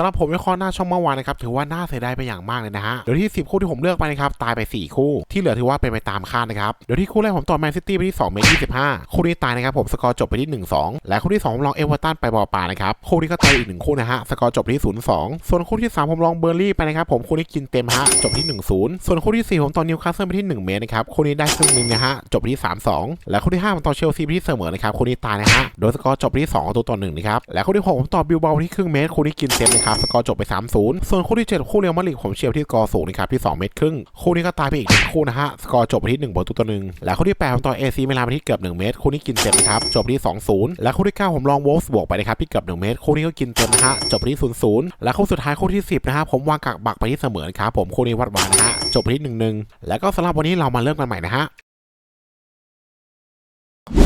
สำหรับผมวิเคราะห์หน้าช่องเมื่อวานนะครับถือว่าน่าเสียดายไปอย่างมากเลยนะฮะโดยที่ 10 คู่ที่ผมเลือกไปนะครับตายไป 4 คู่ ที่เหลือถือว่าเป็นไปตามคาดนะครับโดยที่คู่แรกผมต่อแมนซิตี้ไปที่2เมตร25 คู่นี้ตายนะครับผมสกอร์จบไปที่ 1-2 และคู่ที่2ผมลองเอเวอร์ตันไปบอป่านะครับคู่นี้ก็ตายอีกหนึ่งคู่นะฮะสกอร์จบที่ 0-2 ส่วนคู่ที่ 3 ผมลองเบอร์ลี่ไปนะครับผมคู่นี้กินเต็มฮะจบที่ 1-0 ส่วนคู่ที่ 4 ผมต่อนิวคาสเซิลไปที่ 1 เมตรนะครับคู่นี้ได้ครึ่งหนึงนะฮะจบที่ 3-2 และคู่ที่5ผมต่อเชลซีไปที่เสมอนะครับคู่นี้ตายนะฮะโดยสกอร์จบที่2ตัวต่อ1นะครับและคู่ที่6ผมต่อบิลบาไปที่ครึ่งเมตรคู่นี้กินเต็มนะครับสกอร์จบไป 3-0 ส่วนคู่ที่ 7 คู่เรียวมาดริดผมเชียร์ที่สกอร์สูงนะครับที่ 2 เมตรครึ่ง คู่นี้ก็ตายไปอีกคู่นะฮะ สกอร์จบไปที่1ประตูต่อ1และคู่ที่8ผมต่อเอซีมิลานไปที่เกือบ 1 เมตร คู่นี้กินเต็มนะครับ จบที่ 2-0 และคู่ที่ 9 ผมลองวอลส์บวกไปนะครับที่เกือบ 1 เมตร คู่นี้ก็กินเต็มนะฮะ จบที่ 0-0 และคู่สุดท้ายคู่ที่ 10 นะฮะ ผมวางกักบักไปที่เสมอครับผม คู่นี้วัดวานนะฮะ จบไปที่ 1-1 แล้วก็สำหรับวันนี้เรามาเริ่มกันใหม่นะฮะ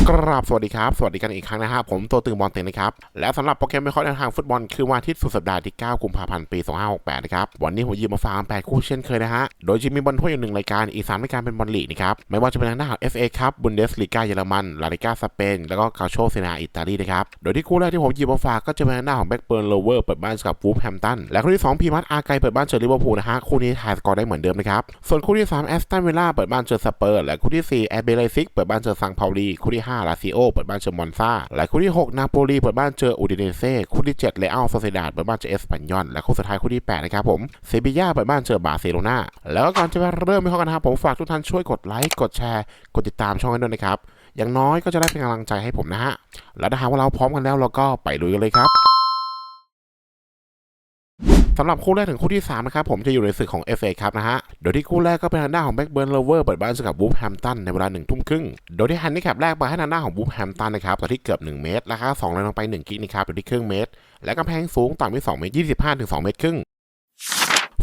กราบสวัสดีครับ สวัสดีกันอีกครั้งนะฮะผมตัวตึงบอลเต็งนะครับ และสำหรับโปรแกรมวิเคราะห์แนวทางฟุตบอลคือวันอาทิตย์สุดสัปดาห์ที่ 9 กุมภาพันธ์ ปี 2568 นะครับ วันนี้ผมยิบมาฟาร์ม 8 คู่เช่นเคยนะฮะ โดยจะมีบอลถ้วยอยู่หนึ่งรายการ อีก 3 รายการเป็นบอลลีกนะครับ ไม่ว่าจะเป็นทางด้านของ FA ครับบุนเดสลีกาเยอรมัน ลาลิกาสเปน แล้วก็คาโชเซนาอิตาลีนะครับ โดยที่คู่แรกที่ผมยิบมาฝากก็จะเป็นทางด้านของแบ็กเบิร์นโลเวอร์เปิดบ้านกับวูฟแฮมตัน และคู่ที่2พีมัสอาร์ไกเปิดบ้านเจอลิเวอร์พูลนะฮะ คู่นี้ทายสกอร์ได้เหมือนเดิมนะครับ ส่วนคู่ที่3แอสตันวิลล่าเปิดบ้านเจอสเปอร์และคู่ที่4แอเบเลซิกเปิดบ้านเจอซังเปาลีคู่ที่5ลาซิโอเปิดบ้านเจอมอนซาและคู่ที่ 6 นาโปลีเปิดบ้านเจออูดิเนเซ่คู่ที่ 7 เลอัลโซเซดาดเปิดบ้านเจอเอสปันยอนและคู่สุดท้ายคู่ที่ 8 นะครับผมเซบีย่าเปิดบ้านเจอบาร์เซโลนาแล้วก่อนจะไปเริ่มไปเข้ากันนะครับผมฝากทุกท่านช่วยกดไลค์กดแชร์ กดติดตามช่องกันด้วยนะครับอย่างน้อยก็จะได้เป็นกำลังใจให้ผมนะฮะและถ้าหากว่าเราพร้อมกันแล้วเราก็ไปลุยกันเลยครับ สำหรับคู่แรกถึงคู่ที่ 3 นะครับผมจะอยู่ในศึกของ FA ครับนะฮะ โดยที่คู่แรกก็เป็นทางด้านของแบ็กเบิร์นเลเวอร์เปิดบ้านเจอกับวูฟแฮมตันในเวลา1ทุ่มครึ่ง โดยที่ฮันนี่แคปแรกไปให้ทางด้านของวูฟแฮมตันนะครับต่อที่เกือบ 1 เมตร ราคา2เลยลงไป 1 กิกนะครับอยู่ที่ครึ่งเมตร และกำแพงสูงต่ำที่2เมตร25ถึง2เมตรครึ่ง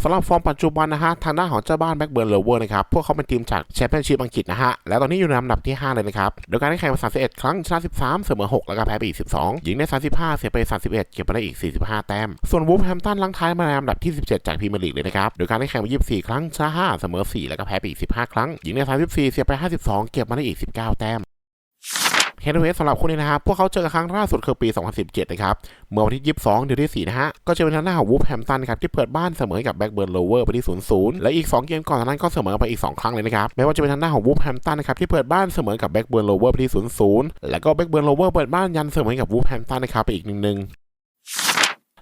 สำหรับฟอร์มปัจจุบันนะฮะทางด้านของเจ้าบ้านแบ็กเบิร์นเลเวอร์นะครับพวกเขาเป็นทีมจากแชมเปี้ยนชิพอังกฤษนะฮะและตอนนี้อยู่ในลำดับที่ 5 เลยนะครับโดยการได้แข่งมา31 ครั้งชนะ13 เสมอ 6 แล้วก็แพ้ไปอีก 12ยิงได้ 35 เสียไป 31 เก็บไปได้อีก 45 แต้ม ส่วนวูฟแฮมตันลังท้ายมาในลำดับที่ 17 จากพรีเมียร์ลีกเลยนะครับโดยการได้แข่งมา24 ครั้งชนะ5เสมอ 4 แล้วก็แพ้ไปอีก 15 ครั้งยิงได้ 34 เสียไป 52 เก็บมาได้อีก 19 แต้ม เฮดเวสสำหรับคู่นี้นะครับ พวกเขาเจอกันครั้งล่าสุดคือปี 2017 นะครับ เมื่อวันที่ 22 เดือนที่ 4 นะฮะ ก็จะเป็นทางด้าของวูฟแฮมตันครับ ที่เปิดบ้านเสมอกับแบ็กเบิร์นโลเวอร์ไปที่ 0-0 และอีก 2 เกมก่อนนั้นก็เสมอไปอีก 2 ครั้งเลยนะครับ ไม่ว่าจะเป็นทางด้าของวูฟแฮมตันนะครับที่เปิดบ้านเสมอกับแบ็กเบิร์นโลเวอร์ไปที่ 0-0 แล้วก็แบ็กเบิร์นโลเวอร์เปิดบ้านยันเสมอกับวูฟแฮมตันนะครับไปอีก1-1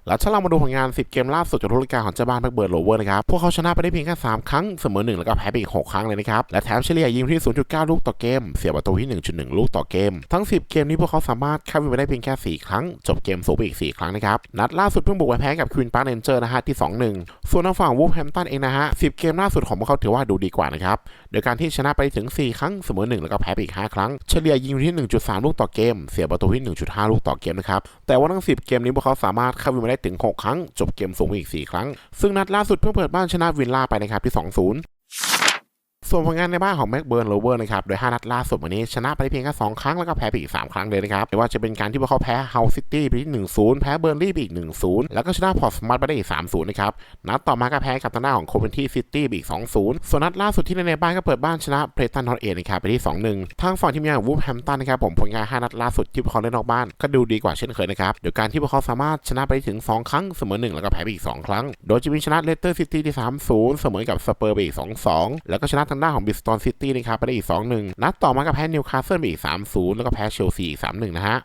แล้วถ้าเรามาดูผลงาน 10 เกมล่าสุดจากทุรการของเจ้าบ้านแบ็กเบิร์ดโลเวอร์นะครับ พวกเขาชนะไปได้เพียงแค่ 3 ครั้ง เสมอ 1 แล้วก็แพ้ไปอีก 6 ครั้งเลยนะครับ และแถมเฉลี่ยยิงที่ 0.9 ลูกต่อเกม เสียประตูที่ 1.1 ลูกต่อเกม ทั้ง 10 เกมนี้พวกเขาสามารถเข้าวินไปได้เพียงแค่ 4 ครั้ง จบเกมสูงไปอีก 4 ครั้งนะครับ นัดล่าสุดเพิ่งบุกไปแพ้กับควีนปาร์เรนเจอร์นะฮะที่ 2-1 ส่วนทางฝั่งวูฟแฮมตันเองนะฮะ 10 เกมล่าสุดของพวกเขาถือว่าดูดีกว่านะครับโดยการที่ชนะไปถึง 4 ครั้ง เสมอ 1 แล้วก็แพ้ไปอีก 5 ครั้ง เฉลี่ยยิงที่ 1.3 ลูกต่อเกม เสียประตูที่ 1.5 ลูกต่อเกมนะครับ แต่ว่าทั้ง 10 เกมนี้พวกเขาสามารถเข้าวินมาได้ถึง 6 ครั้ง จบเกมสูงอีก 4 ครั้ง ซึ่งนัดล่าสุดเพิ่งเปิดบ้านชนะวินล่าไปนะครับที่ 2-0 ส่วนผลงานในบ้านของแม็กเบิร์นโรเวอร์นะครับ โดย 5 นัดล่าสุดวันนี้ชนะไปเพียงแค่ 2 ครั้ง แล้วก็แพ้ไปอีก 3 ครั้งเลยนะครับไม่ว่าจะเป็นการที่พวกเขาแพ้เฮาซิตี้ไปที่1-0 แพ้เบอร์ลี่ไปอีก 1-0 แล้วก็ชนะพอร์ตสมาร์ทไปได้อีก 3-0 นะครับ นัดต่อมาก็แพ้กับทางด้านของโคเวนที่ซิตี้ไปอีก 2-0 ส่วนนัดล่าสุดที่ในบ้านก็เปิดบ้านชนะเพรตันทอนเอนะครับไปที่ 2-1 ทางฝั่งทีมงานของวูฟแฮมตันนะครับผมผลงาน 5 นัดล่าสุดที่พวกเขาเล่นนอกบ้านก็ดูดีกว่าเช่นเคยนะครับโดยการที่พวกเขาสามารถชนะไปถึง 2 ครั้งเสมอ1แล้วก็แพ้ไปอีก 2 ครั้ง โดยจะมีชนะเลสเตอร์ซิตี้ที่3-0 เสมอกับสเปอร์ไปอีก 2-2 แล้วก็ชนะทางด้านของบิสตันซิตี้นะครับไปได้อีก 2-1 นัดต่อมาก็แพ้นิวคาสเซิลไปอีก 3-0 แล้วก็แพ้เชลซีอีก 3-1 นะฮะ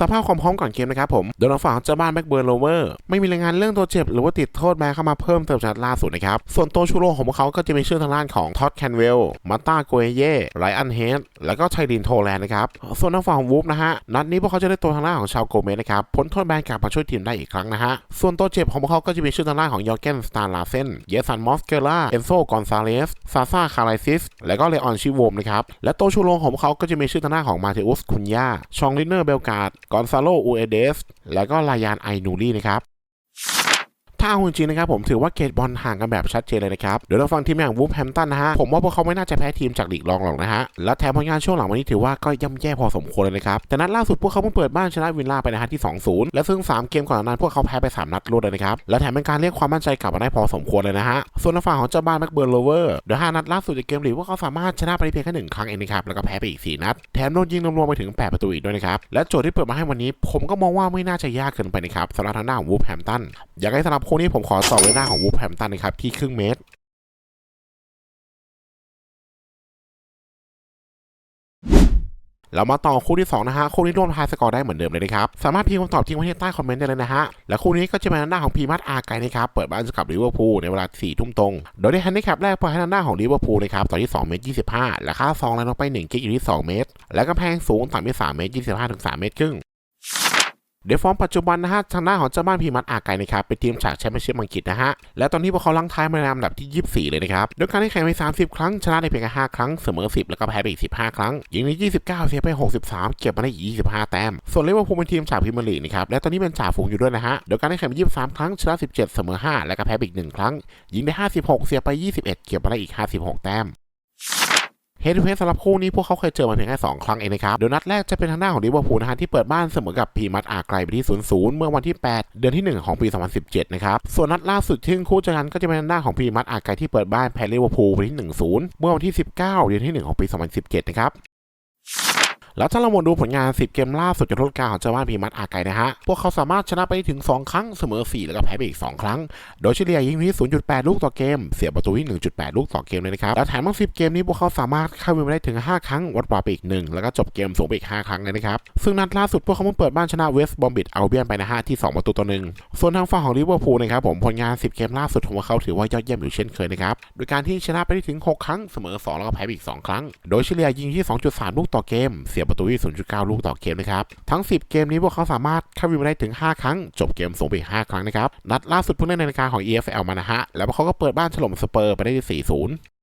สภาพความพร้อมก่อนเกมนะครับผมโดยทางฝั่งของเจ้าบ้านแบ็กเบิร์นโลเวอร์ไม่มีรายงานเรื่องตัวเจ็บหรือว่าติดโทษแม้เข้ามาเพิ่มเติมจากล่าสุดนะครับส่วนตัวชูโรงของพวกเขาก็จะมีชื่อทางด้านของท็อดแคนเวลมาตาโกเอเย่ไรอันเฮดแล้วก็ไทดินโทแลนด์นะครับส่วนทางฝั่งของวูฟนะฮะนัดนี้พวกเขาจะได้ตัวทางด้านของชาวโกเมสนะครับพ้นโทษแบนกลับมาช่วยทีมได้อีกครั้งนะฮะส่วนตัวเจ็บของพวกเขาก็จะมีชื่อทางด้านของยอร์เกนสตาร์ลาเซนเยสันมอสเกล่าเอนโซกอนซาเลสซาซาคาไลซิสและก็เลออนชิโวมนะครับและตัวชูโรงของพวกเขาก็จะมีชื่อทางด้านของมาเทอุสคุนยาชองลิเนอร์เบลกาดกอนซาโลอูเอเดส และก็ลายานไอนูรี่นะครับ ถ้าเอาจริงนะครับผมถือว่าเกตบอลห่างกันแบบชัดเจนเลยนะครับ เดี๋ยวเราฟังทีมอย่างวูฟแฮมตันนะฮะ ผมว่าพวกเขาไม่น่าจะแพ้ทีมจากลีกรองหรอกนะฮะ และแถมผลงานช่วงหลังวันนี้ถือว่าก็ย่ำแย่พอสมควรเลยนะครับ แต่นัดล่าสุดพวกเขาเพิ่งเปิดบ้านชนะวินล่าไปนะฮะที่ 2-0 และซึ่ง 3 เกมก่อนหน้านั้นพวกเขาแพ้ไป 3 นัดรวดเลยนะครับ และแถมเป็นการเรียกความมั่นใจกลับมาได้พอสมควรเลยนะฮะ ส่วนทางฝั่งของเจ้าบ้านแม็กเบิร์นโลเวอร์เดี๋ยวห้านัดล่าสุดในเกมลีกพวกเขาสามารถชนะไปได้เพียงแค่หนึ่งครั้งเองนะครับแล้วก็แพ้ไปอีก 4 นัด แถมโดนยิงรวมๆไปถึง 8 ประตูอีกด้วยนะครับและโจทย์ที่เปิดมาให้วันนี้ ผมก็มองว่าไม่น่าจะยากเกินไปนะครับสำหรับทางด้านของวูฟแฮมตันอยากให้สำหรับคู่นี้ผมขอต่อไว้หน้าของวูฟแฮมตันนะครับ ที่ครึ่งเมตรเรามาต่อคู่ที่2นะฮะคู่นี้ร่วมทายสกอร์ได้เหมือนเดิมเลยนะครับ สามารถพิมพ์คำตอบทิ้งไว้ที่ใต้คอมเมนต์ได้เลยนะฮะ และคู่นี้ก็จะเป็นหน้าของพีมัตอาร์ไกนะครับ เปิดบ้านกับลิเวอร์พูลในเวลา4ทุ่มตรง โดยในแฮนดิแคปแรกเปิดให้หน้าของลิเวอร์พูลนะครับต่อที่2เมตร25และค่าซองแล้วลงไป1กิกอยู่ที่ 2 เมตร และกำแพงสูงต่ำที่3เมตร25ถึง3เมตรครึ่ง เดฟฟอร์มปัจจุบันนะฮะทางด้านของเจ้าบ้านพีมัตอาไกนะครับเป็นทีมจากแชมเปี้ยนชิพอังกฤษนะฮะและตอนนี้พวกเขาลังท้ายมาในอันดับที่ 24 เลยนะครับโดยการที่แข่งไป30 ครั้งชนะได้เพียงแค่5ครั้งเสมอ 10 แล้วก็แพ้ไปอีก 15 ครั้งยิงใน29 เสียไป 63 เก็บมาได้อีก 25 แต้มส่วนเลเวอร์พูลเป็นทีมจากพรีเมียร์ลีกนะครับและตอนนี้เป็นจ่าฝูงอยู่ด้วยนะฮะโดยการที่แข่งไป23 ครั้งชนะ 17 เสมอ 5 แล้วก็แพ้ไปอีก 1 ครั้ง ยิงได้ 56 เสียไป 21 เก็บมาได้อีก 56 แต้ม เฮดทูเฮดสำหรับคู่นี้พวกเขาเคยเจอมาเพียงแค่2ครั้งเองนะครับ โดยนัดแรกจะเป็นทางหน้าของลิเวอร์พูลนะฮะที่เปิดบ้านเสมอกับพีมัตอาไกลไปที่ 0-0 เมื่อวันที่ 8 เดือนที่ 1 ของปี 2017 นะครับ ส่วนนัดล่าสุดที่คู่เจอกันก็จะเป็นทางหน้าของพีมัตอาไกลที่เปิดบ้านแพ้ลิเวอร์พูลไปที่ 1-0 เมื่อวันที่ 19 เดือนที่ 1 ของปี 2017 นะครับ แล้วถ้าเรามาดูผลงาน 10 เกมล่าสุดจากทศกาลของเจ้าบ้านพีมัตอาไกนะฮะ พวกเขาสามารถชนะไปได้ถึง 2 ครั้งเสมอ 4 แล้วก็แพ้ไปอีก 2 ครั้ง โดยเฉลี่ยยิงที่ 0.8 ลูกต่อเกม เสียประตูที่ 1.8 ลูกต่อเกมเลยนะครับ และแถมทั้ง 10 เกมนี้พวกเขาสามารถเข้าวินไปได้ถึง 5 ครั้ง วัดปลาไปอีก 1 แล้วก็จบเกมสูงไปอีก 5 ครั้งเลยนะครับ ซึ่งนัดล่าสุดพวกเขาเพิ่งเปิดบ้านชนะเวสต์บอมบิดเอัลเบียนไปนะฮะที่ 2 ประตูต่อหนึ่งส่วนทางฝั่งของลิเวอร์พูลนะครับผมผลงาน 10 เกมล่าสุดของพวกเขาถือว่ายอดเยี่ยมอยู่เช่นเคยนะครับโดยการที่ชนะไปได้ถึง 6 ครั้งเสมอ 2 แล้วก็แพ้ไปอีก 2 ครั้ง โดยเฉลี่ยยิงที่ 2.3 ลูกต่อเกมเสียประตูที่ 0.9 ลูกต่อเกมนะครับ ทั้ง 10 เกมนี้พวกเขาสามารถเข้าวินไปได้ถึง 5 ครั้ง จบเกมสูงไป5ครั้งนะครับ นัดล่าสุดเพิ่งได้ในรายการของ EFL มานะฮะ แล้วพวกเขาก็เปิดบ้านฉลมสเปอร์ไปได้ที่4-0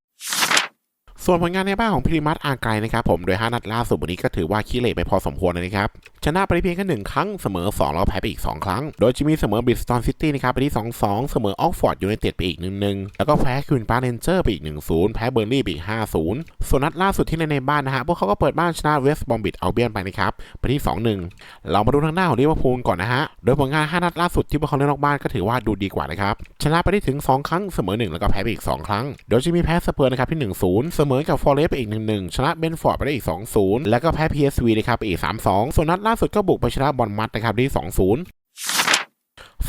ส่วนผลงานในบ้านของพิรีมัตอาร์ไกลนะครับผมโดย 5 นัดล่าสุดวันนี้ก็ถือว่าขี้เหร่ไปพอสมควรเลยนะครับชนะไปเพียงแค่หนึ่งครั้งเสมอ 2 แล้วแพ้ไปอีก 2 ครั้ง โดยจะมีเสมอบิสตันซิตี้นะครับไปที่ 2-2 เสมอออกฟอร์ดยูไนเต็ดไปอีก 1-1 แล้วก็แพ้ควินปาร์เรนเจอร์ไปอีก 1-0 แพ้เบอร์ลี่ไปอีก 5-0 ส่วนนัดล่าสุดที่ในในบ้านนะฮะพวกเขาก็เปิดบ้านชนะเวสต์บอมบิดเอัลเบียนไปนะครับไปที่ 2-1 เรามาดูทางหน้าของลิเวอร์พูลก่อนนะฮะโดยผลงาน 5 นัดล่าสุดที่พวกเขาเล่นนอกบ้านก็ถือว่าดูดีกว่านะครับชนะไปได้ถึง 2 ครั้งเสมอ 1 แล้วก็แพ้ไปอีก 2 ครั้ง โดยจะมีแพ้สเปอร์นะครับที่1-0เสมอกับฟอร์เรสไปอีก 1-1 ชนะเบนฟอร์ดไปได้อีก 2-0 แล้วก็แพ้ PSV นะครับไปอีก 3-2 ส่วนนัดล่าสุดก็บุกไปชนะบอลมัดนะครับที่ 2-0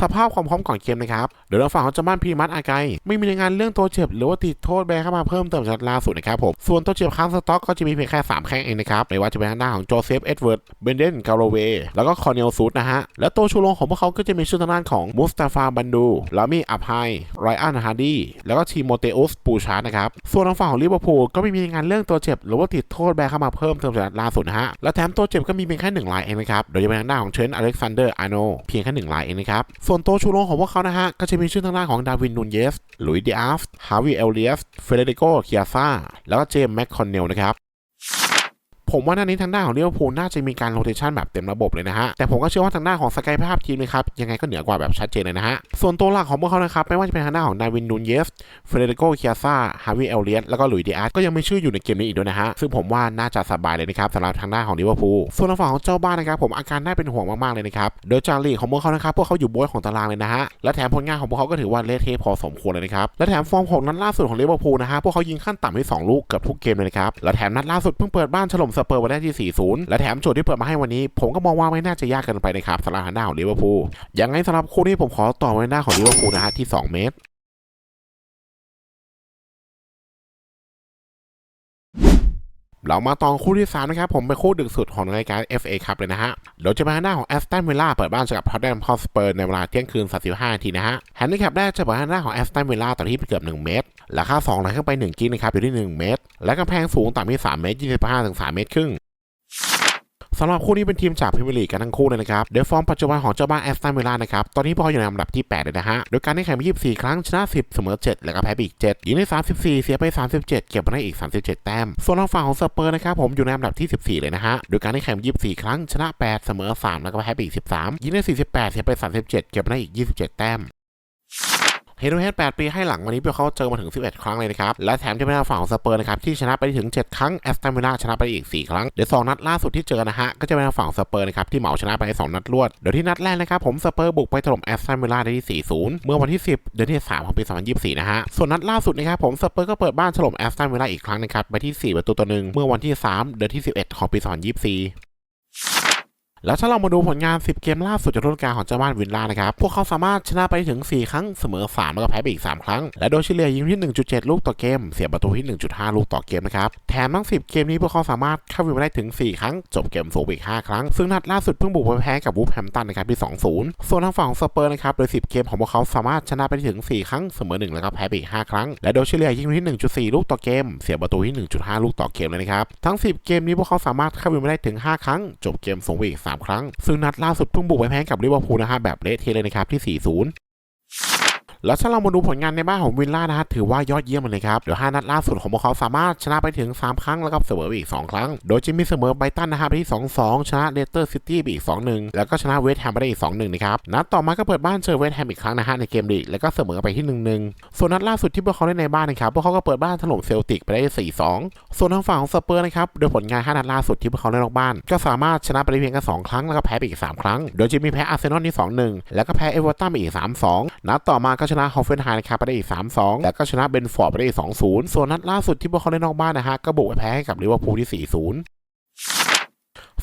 สภาพความพร้อมก่อนเกมนะครับเดี๋ยวเราฝั่งของจ้าบ้านพีมัดอาไกไม่มีรายงานเรื่องตัวเจ็บหรือว่าติดโทษแบนเข้ามาเพิ่มเติมจากล่าสุดนะครับผมส่วนตัวเจ็บค้างสต็อกก็จะมีเพียงแค่3แข้งเองนะครับไม่ว่าจะเป็นทางด้านของโจเซฟเอ็ดเวิร์ดเบนเดนกาโรเวแล้วก็คอเนลซูดนะฮะและตัวชูโรงของพวกเขาก็จะมีชื่อทางด้านของมุสตาฟาบันดูลามีอับไฮไรอันฮาร์ดีแล้วก็ทีโมเตอุสปูชาร์นะครับส่วนทางฝั่งของลิเวอร์พูลก็ไม่มีงานเรื่องตัวเจ็บหรือว่าติดโทษแบนเข้ามาเพิ่มเติมจากล่าสุดนะฮะและแถมตัวเจ็บก็มีเพียงแค่หนึ่งรายเองนะครับโดยจะเป็นทางด้านของเชนอเล็กซานเดอร์อาร์โนเพียงแค่หนึ่งรายเองนะครับส่วนตัวชูโรงของพวกเขานะฮะ ก็จะมีชื่อทางด้านของดาวินนูนเยสลุยดิอาฟฮาวิเอลเลียสเฟเดริโกเคียซาแล้วก็เจมส์แมคคอนเนลนะครับ ผมว่าหน้านี้ทางด้านของลิเวอร์พูลน่าจะมีการโรเตชันแบบเต็มระบบเลยนะฮะ แต่ผมก็เชื่อว่าทางด้านของสกายภาพทีมนะครับ ยังไงก็เหนือกว่าแบบชัดเจนเลยนะฮะ ส่วนตัวหลักของพวกเขานะครับ ไม่ว่าจะเป็นทางด้านของดาวินนูนเยสเฟเดริโกเคียซ่าฮาวิเอลเลียสแล้วก็หลุยดิอาสก็ยังไม่ชื่ออยู่ในเกมนี้อีกด้วยนะฮะ ซึ่งผมว่าน่าจะสบายเลยนะครับสำหรับทางด้านของลิเวอร์พูลส่วนฝั่งของเจ้าบ้านนะครับผมอาการน่าเป็นห่วงมากๆเลยนะครับโดยจากลีของพวกเขานะครับพวกเขาอยู่โบยของตารางเลยนะฮะและแถมผลงานของพวกเขาก็ถือว่าเละเทะพอสมควรเลยนะครับและแถมฟอร์มของนัดล่าสุดของลิเวอร์พูลนะฮะพวกเขายิงขั้นต่ำที่สองลูกเกือบทุกเกมเลยนะครับและแถมนัดล่าสุดเพิ่งเปิดบ้านถล่มสเปอร์วันแรกที่ 4-0 และแถมโจทย์ที่เปิดมาให้วันนี้ ผมก็มองว่าไม่น่าจะยากเกินไปนะครับสำหรับหน้าของลิเวอร์พูลอย่างไรสำหรับคู่นี้ผมขอต่อไว้หน้าของลิเวอร์พูลนะฮะที่ 2 เมตร เรามาตอนคู่ที่3นะครับผมเป็นคู่ดึกสุดของรายการ FA ครับเลยนะฮะโดยจะมาหน้าของแอสตันวิลล่าเปิดบ้านเจอกับท็อตแนมฮอสเปอร์ในเวลาเที่ยงคืน 35นาทีนะฮะแฮนดิแคปแรกจะเปิดหน้าของแอสตันวิลล่าต่อที่เกือบ 1 เมตรราคา2ไหลขึ้นไป 1 กิกนะครับอยู่ที่ 1 เมตร และกำแพงสูงต่ำที่ 3 เมตร 25ถึง3เมตรครึ่ง สำหรับคู่นี้เป็นทีมจากพรีเมียร์ลีกกันทั้งคู่เลยนะครับโดยฟอร์มปัจจุบันของเจ้าบ้านแอสตันวิลล่านะครับตอนนี้พวกเขาอยู่ในอันดับที่8เลยนะฮะโดยการได้แข่งไป24 ครั้งชนะ 10 เสมอ 7 แล้วก็แพ้ไปอีก 7ยิงได้ 34 เสียไป 37 เก็บมาได้อีก 37 แต้ม ส่วนทางฝั่งของสเปอร์นะครับผมอยู่ในอันดับที่ 14 เลยนะฮะโดยการได้แข่งไป24 ครั้งชนะ 8 เสมอ 3 แล้วก็แพ้ไปอีก 13ยิงได้ 48 เสียไป 37 เก็บมาได้อีก 27 แต้ม เฮด o เฮด8ปีให้หลังวันนี้พวกเขาเจอมาถึง 11 ครั้งเลยนะครับ และแถมจะเป็นฝั่งของสเปอร์นะครับที่ชนะไปถึง 7 ครั้งแอสตันวิลล่าชนะไปอีก 4 ครั้ง เดี๋ยว 2 นัดล่าสุดที่เจอนะฮะก็จะเป็นฝั่งสเปอร์นะครับที่เหมาชนะไป 2 นัดรวดเดี๋ยวที่นัดแรกนะครับผมสเปอร์บุกไปถล่มแอสตันวิลล่าได้ที่ 4-0 เมื่อวันที่ 10 เดือนที่3ของปี 2024 นะฮะ ส่วนนัดล่าสุดนะครับผมสเปอร์ก็เปิดบ้านถล่มแอสตันวิลล่าอีกครั้งนะครับไปที่ 4 ประตูต่อหนึ่งเมื่อวันที่ 3 เดือนที่ 11 ของปี 2024 แล้วถ้าเรามาดูผลงาน 10 เกมล่าสุดจากฤดูกาลของเจ้าบ้านวินล่านะครับ พวกเขาสามารถชนะไปถึง 4 ครั้ง เสมอ 3 แล้วก็แพ้ไปอีก 3 ครั้ง และโดยเฉลี่ยยิงที่ 1.7 ลูกต่อเกม เสียประตูที่ 1.5 ลูกต่อเกมนะครับ แถมทั้ง 10 เกมนี้พวกเขาสามารถเข้าวินมาได้ถึง 4 ครั้ง จบเกมสูงอีก 5 ครั้ง ซึ่งนัดล่าสุดเพิ่งบุกไปแพ้กับวูฟแฮมตันนะครับที่ 2-0 ส่วนทางฝั่งของสเปอร์นะครับ โดย 10 เกมของพวกเขาสามารถชนะไปถึง 4 ครั้ง เสมอ 1 แล้วก็แพ้ไปอีก 5 ครั้ง และโดยเฉลี่ยยิงที่ 1.4 ลูกต่อเกม เสียประตูที่ 1.5 ลูกต่อเกมเลยนะครับ ทั้ง 10 เกมนี้พวกเขาสามารถเข้าวินมาได้ถึง 5 ครั้ง จบเกมสูงอีก3 ครั้ง ซึ่งนัดล่าสุดเพิ่งบุกไปแพ้กับลิเวอร์พูลนะฮะแบบเละเทะเลยนะครับที่ 4-0 แล้วถ้าเรามาดูผลงานในบ้านของวิลล่านะฮะถือว่ายอดเยี่ยมเลยครับเดี๋ยว5นัดล่าสุดของพวกเขาสามารถชนะไปถึง 3 ครั้งแล้วก็เสมอไปอีก 2 ครั้ง โดยจะมีเสมอไบรตันนะฮะไปที่ 2-2 ชนะเลสเตอร์ซิตี้ไปอีก 2-1 แล้วก็ชนะเวสต์แฮมไปได้อีก 2-1 นะครับนัดต่อมาก็เปิดบ้านเจอเวสต์แฮมอีกครั้งนะฮะในเกมลีกแล้วก็เสมอไปที่ 1-1 ส่วนนัดล่าสุดที่พวกเขาเล่นในบ้านนะครับพวกเขาก็เปิดบ้านถล่มเซลติกไปได้ 4-2 ส่วนทางฝั่งของสเปอร์นะครับโดยผลงาน5นัดล่าสุดที่พวกเขาเล่นนอกบ้าน ก็สามารถชนะไปได้เพียงแค่2ครั้งแล้วก็แพ้ไปอีก 3 ครั้ง โดยจะมีแพ้อาร์เซนอลที่2-1 แล้วก็แพ้เอเวอร์ตันไปอีก 3-2 นัดต่อมาก็ชนะฮอฟเฟนไฮนะครับไปได้อีก 3-2 แล้วก็ชนะเบนฟอร์ดไปได้อีก 2-0 ส่วนนัดล่าสุดที่พวกเขาเล่นนอกบ้านนะฮะก็บุกไปแพ้ให้กับลิเวอร์พูลที่ 4-0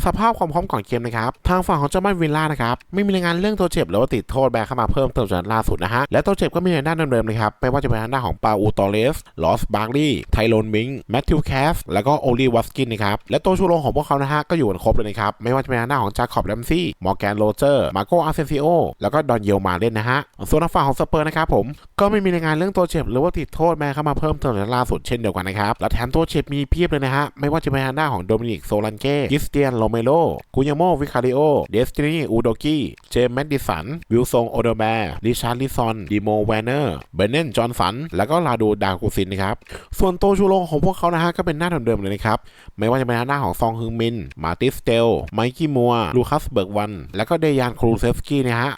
สภาพความพร้อมก่อนเกมนะครับ ทางฝั่งของเจ้าบ้านวิลล่านะครับ ไม่มีรายงานเรื่องตัวเจ็บหรือว่าติดโทษแบนเข้ามาเพิ่มเติมจากนัดล่าสุดนะฮะ และตัวเจ็บก็มีในด้านเดิมๆเลยครับ ไม่ว่าจะเป็นทางด้านของปาอูตอเลส ลอสบาร์ลีไทโรนมิงแมทธิวแคส แล้วก็โอลีวัสกินนะครับ และตัวชูโรงของพวกเขานะฮะ ก็อยู่กันครบเลยนะครับ ไม่ว่าจะเป็นทางด้านของจาคอบแรมซี่ มอร์แกนโรเจอร์ มาโกอาเซนซิโอ แล้วก็ดอนเยลมาเล่นนะฮะ ส่วนทางฝั่งของสเปอร์นะครับผม ก็ไม่มีรายงานเรื่องตัวเจ็บหรือว่าติดโทษแบนเข้ามาเพิ่มเติมจากนัดล่าสุดเช่นเดียวกันนะครับ และแถมตัวเจ็บมีเพียบเลยนะฮะ ไม่ว่าจะเป็นทางด้านของโดมินิกโซลันเก้คริสเตียนโรเมโลกุยโมวิคาริโอ เดสตินีอูโดกี้ เจมส์แมดดิสัน วิลซงโอเดอร์แบร์ริชาร์ลิซอนดิโมแวนเนอร์ เบนเนนจอห์นสัน แล้วก็ลาดูดากูซินนะครับ ส่วนโตวชูโรงของพวกเขานะฮะก็เป็นหน้าเดิมๆเลยนะครับ ไม่ว่าจะเป็นหน้าของซองฮึงมิน มาติสเตล ไมกี้มัว ลูคัสเบิร์กวัน แล้วก็เดยานครูเซฟสกี้นะฮะ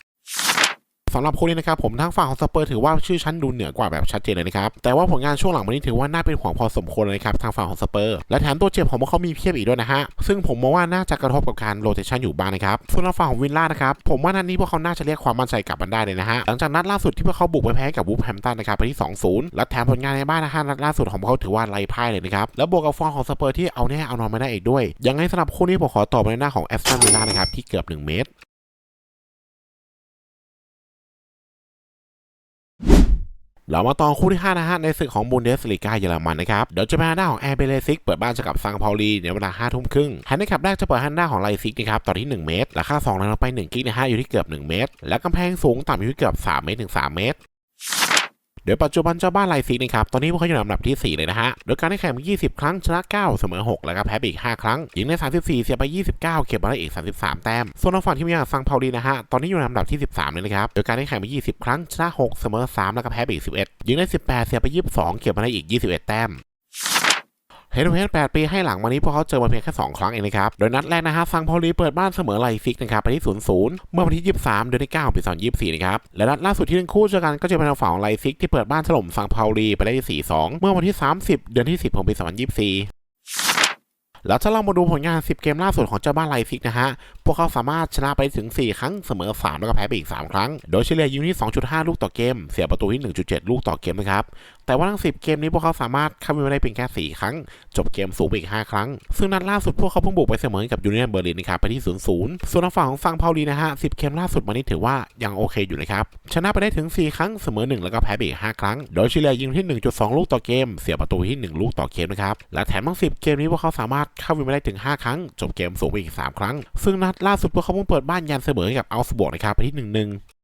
สำหรับคู่นี้นะครับผมทางฝั่งของสเปอร์ถือว่าชื่อชั้นดูเหนือกว่าแบบชัดเจนเลยนะครับแต่ว่าผลงานช่วงหลังมานี้ถือว่าน่าเป็นห่วงพอสมควรเลยครับทางฝั่งของสเปอร์และแถมตัวเจ็บของพวกเขามีเพียบอีกด้วยนะฮะซึ่งผมมองว่าน่าจะกระทบกับการโรเตชันอยู่บ้างนะครับส่วนทางฝั่งของวินล่านะครับผมว่านัดนี้พวกเขาน่าจะเรียกความมั่นใจกลับมันได้เลยนะฮะหลังจากนัดล่าสุดที่พวกเขาบุกไปแพ้กับวูฟแฮมตันนะครับไปที่ 2-0 และแถมผลงานในบ้านนะฮะนัดล่าสุดของพวกเขาถือว่าไร้พ่ายเลยนะครับแล้วบวกกับฟอร์มของสเปอร์ที่เอาแน่เอานอนไม่ได้อีกด้วยยังไงสำหรับคู่นี้ผมขอตอบในหน้าของแอสตันวิลล่านะครับที่เกือบ 1 เมตร เรามาต่อคู่ที่ 5 นะฮะ ในศึกของบุนเดสลีกาเยอรมันนะครับ เดี๋ยวจะเป็นฮันด้าของแอร์เบเลซิกเปิดบ้านเจอกับซังพาลีในเวลา5ทุ่มครึ่งฮันดี้ขับแรกจะเปิดฮันด้าของไลซิกนะครับต่อที่ 1 เมตรและค่า2นั้นไป 1 กิกนะฮะอยู่ที่เกือบ 1 เมตร และกำแพงสูงต่ำอยู่ที่เกือบ 3 เมตรถึง 3 เมตร เดยวปัจจุบันเจ้าบ้านไลซิกนะครับ ตอนนี้พวกเขาอยู่ในอันดับที่ 4 เลยนะฮะ โดยการได้แข่งมา20 ครั้งชนะ 9 เสมอ 6 แล้วก็แพ้ไปอีก 5 ครั้งยิงใน34 เสียไป 29 เก็บมาได้อีก 33 แต้ม ส่วนทางฝั่งที่มีอย่างซังเปาลีนะฮะ ตอนนี้อยู่ในอันดับที่ 13 เลยนะครับ โดยการได้แข่งไป20 ครั้งชนะ 6 เสมอ 3 แล้วก็แพ้ไปอีก 11 ยิงได้ 18 เสียไป 22 เก็บมาได้อีก 21 แต้ม เฮด o เฮด8ปีให้หลังวันนี้พวกเขาเจอมาเพียงแค่ 2 ครั้งเองนะครับ โดยนัดแรกนะฮะซังพาวลีเปิดบ้านเสมอไลซิกนะครับไปที่ 0-0 เมื่อวันที่ 23 เดือนที่9ปี2024 นะครับ และนัดล่าสุดที่ทั้งคู่เจอกันก็จะเป็นทางฝั่งไลซิกที่เปิดบ้านถล่มซังพาวลีไปได้ที่ 4-2 เมื่อวันที่ 30 เดือนที่ 10 ของปี2024แล้วถ้าเรามาดูผลงาน 10 เกมล่าสุดของเจ้าบ้านไลซิกนะฮะ พวกเขาสามารถชนะไปถึง 4 ครั้งเสมอ 3 แล้วก็แพ้ไปอีก 3 ครั้ง โดยเฉลี่ยยิงที่ 2.5 ลูกต่อเกม เสียประตูที่ 1.7 ลูกต่อเกมนะครับ แต่ว่าทั้ง 10 เกมนี้พวกเขาสามารถเข้าไปได้เพียงแค่ 4 ครั้ง จบเกมสูงไปอีก 5 ครั้ง ซึ่งนัดล่าสุดพวกเขาเพิ่งบุกไปเสมอกับยูเนียนเบอร์ลินนะครับไปที่ 0-0 ส่วนฝั่งของซังเปาลีนะฮะ 10 เกมล่าสุดมานี้ถือว่ายังโอเคอยู่นะครับ ชนะไปได้ถึง 4 ครั้ง เสมอ 1 แล้วก็แพ้ไปอีก 5 ครั้ง โดยเฉลี่ยยิงที่ 1.2 ลูกต่อเกม เสียประตูที่ 1 ลูกต่อเกมนะครับ และแถมทั้ง 10 เกมนี้พวกเขาสามารถเข้าวินไปได้ถึง 5 ครั้ง จบเกมสูงไปอีก 3 ครั้ง ซึ่งนัดล่าสุดพวกเขาเพิ่งเปิดบ้านยันเสมอกับอัลสบวกนะครับไปที่ 1-1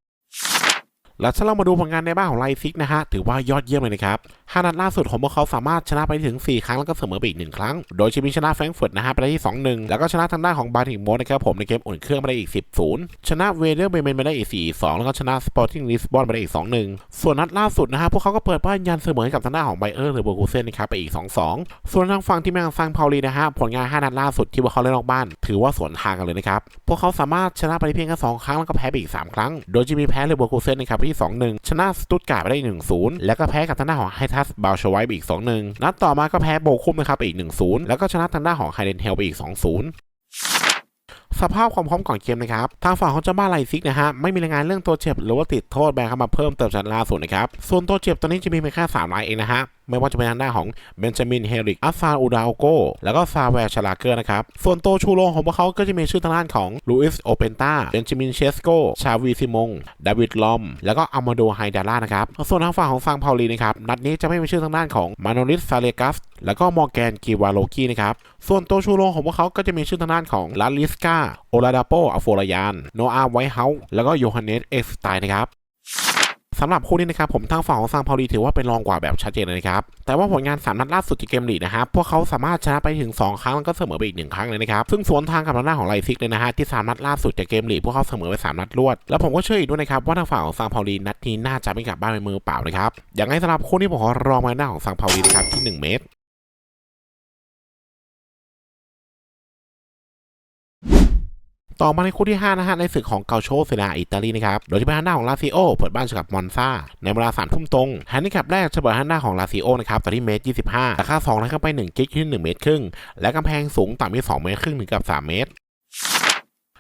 แล้วถ้าเรามาดูผลงานในบ้านของไลซิกนะฮะถือว่ายอดเยี่ยมเลยนะครับห้านัดล่าสุดของพวกเขาสามารถชนะไปถึง 4 ครั้งแล้วก็เสมอไปอีก 1 ครั้ง โดยจะมีชนะแฟรงก์เฟิร์ตนะฮะไปได้ที่ 2-1 แล้วก็ชนะทางด้านของบาร์ติงโมสนะครับผมในเกมอุ่นเครื่องไปได้อีก 10-0 ชนะเวเดอร์เบเมนไปได้อีก 4-2 แล้วก็ชนะสปอร์ติ้งลิสบอนไปได้อีก 2-1 ส่วนนัดล่าสุดนะฮะพวกเขาก็เปิดบ้านยันเสมอกับทางด้านของไบเออร์หรือเบอร์คูเซนนะครับไปอีก 2-2 ส่วนทางฝั่งที่แมงซังพาลีนะฮะผลงาน 5 นัดล่าสุดที่พวกเขาเล่นนอกบ้าน ถือว่าสวนทางกันเลยนะครับพวกเขาสามารถชนะไปเพียงแค่2ครั้งแล้วก็แพ้ไปอีก 3 ครั้ง โดยจะมีแพ้หรือเบอร์คูเซนนะครับไปที่ 2-1 ชนะสตุตการ์ดไปได้ 1-0 แล้วก็แพ้กับทางด้านของไฮทัสบาลชไวไปอีก 2-1 นัดต่อมาก็แพ้โบคุมนะครับไปอีก 1-0 แล้วก็ชนะทางด้านของไฮเดนเฮลไปอีก 2-0สภาพความพร้อมก่อนเกมนะครับ ทางฝั่งของเจ้าบ้านไลซิกนะฮะ ไม่มีรายงานเรื่องตัวเจ็บหรือว่าติดโทษแบนเข้ามาเพิ่มเติมจากล่าสุดนะครับ ส่วนตัวเจ็บตอนนี้จะมีเพียงแค่3รายเองนะฮะไม่ว่าจะเป็นทางด้านของเบนจามินเฮริกอัฟฟานอูดาโอโกแล้วก็ซาแวร์ชลาเกอร์นะครับ ส่วนตัวชูโรงของพวกเขาก็จะมีชื่อทางด้านของลูอิสโอเปนตาเบนจามินเชสโกชาวีซิมงดาวิดลอม แล้วก็อามาโดไฮดาร่านะครับ ส่วนทางฝั่งของซังพาลีนะครับ นัดนี้จะไม่มีชื่อทางด้านของมาโนลิสซาเลกัสแล้วก็มอร์แกนกีวาโลกีนะครับ ส่วนตัวชูโรงของพวกเขาก็จะมีชื่อทางด้านของลาลิสกาโอลาดาโปอโฟรยาน โนอาไวท์เฮาส์แล้วก็โยฮันเนสเอ็กสไตน์นะครับ สำหรับคู่นี้นะครับผมทางฝั่งของซังพาลีถือว่าเป็นรองกว่าแบบชัดเจนเลยนะครับแต่ว่าผลงานสามนัดล่าสุดที่เกมลีนะครับพวกเขาสามารถชนะไปถึง 2 ครั้งแล้วก็เสมอไปอีกหนึ่งครั้งเลยนะครับซึ่งสวนทางกับทางด้านของไลซิกเลยนะฮะที่สามนัดล่าสุดจากเกมลีกพวกเขาเสมอไปสามนัดรวด แล้วผมก็เชื่ออีกด้วยนะครับว่าทางฝั่งของซังพาลีนัดนี้น่าจะไม่กลับบ้านไปมือเปล่านะครับอย่างไรสำหรับคู่นี้ผมขอรองมาหน้าของซังพาลีนะครับที่ 1 เมตร ต่อมาในคู่ที่ 5 นะฮะในศึกของเกาโชเซนาอิตาลีนะครับ โดยที่เป็นทางด้าของลาซิโอเปิดบ้านเจอกับมอนซาในเวลา3ทุ่มตรงแฮนดิแคปแรกจะเปิดทางด้าของลาซิโอนะครับต่อที่เมตร 25ราคา2นะครับไป 1 กิกที่ 1 เมตรครึ่ง และกำแพงสูงต่ำที่ 2 เมตรครึ่งถึงกับ 3 เมตร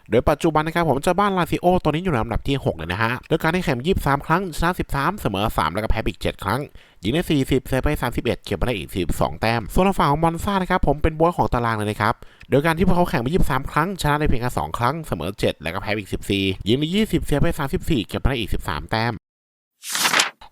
โดยปัจจุบันนะครับผมเจะบ้านลาซิโอตอนนี้อยู่ในลำดับที่6เลยนะฮะโดยการได้แข่ง23 ครั้งชนะ 13 เสมอ 3 แล้วก็แพ้ไปอีก 7 ครั้ง ยิงได้ 40เซฟไป 31 เก็บมาได้อีก 42 แต้ม ส่วนทางฝั่งของมอนซ่านะครับผมเป็นบวยของตารางเลยนะครับ โดยการที่พวกเขาแข่งไป 23 ครั้ง ชนะได้เพียงแค่2ครั้ง เสมอ 7 แล้วก็แพ้อีก 14 ยิงได้ 20 เซฟไป 34 เก็บมาได้อีก 13 แต้ม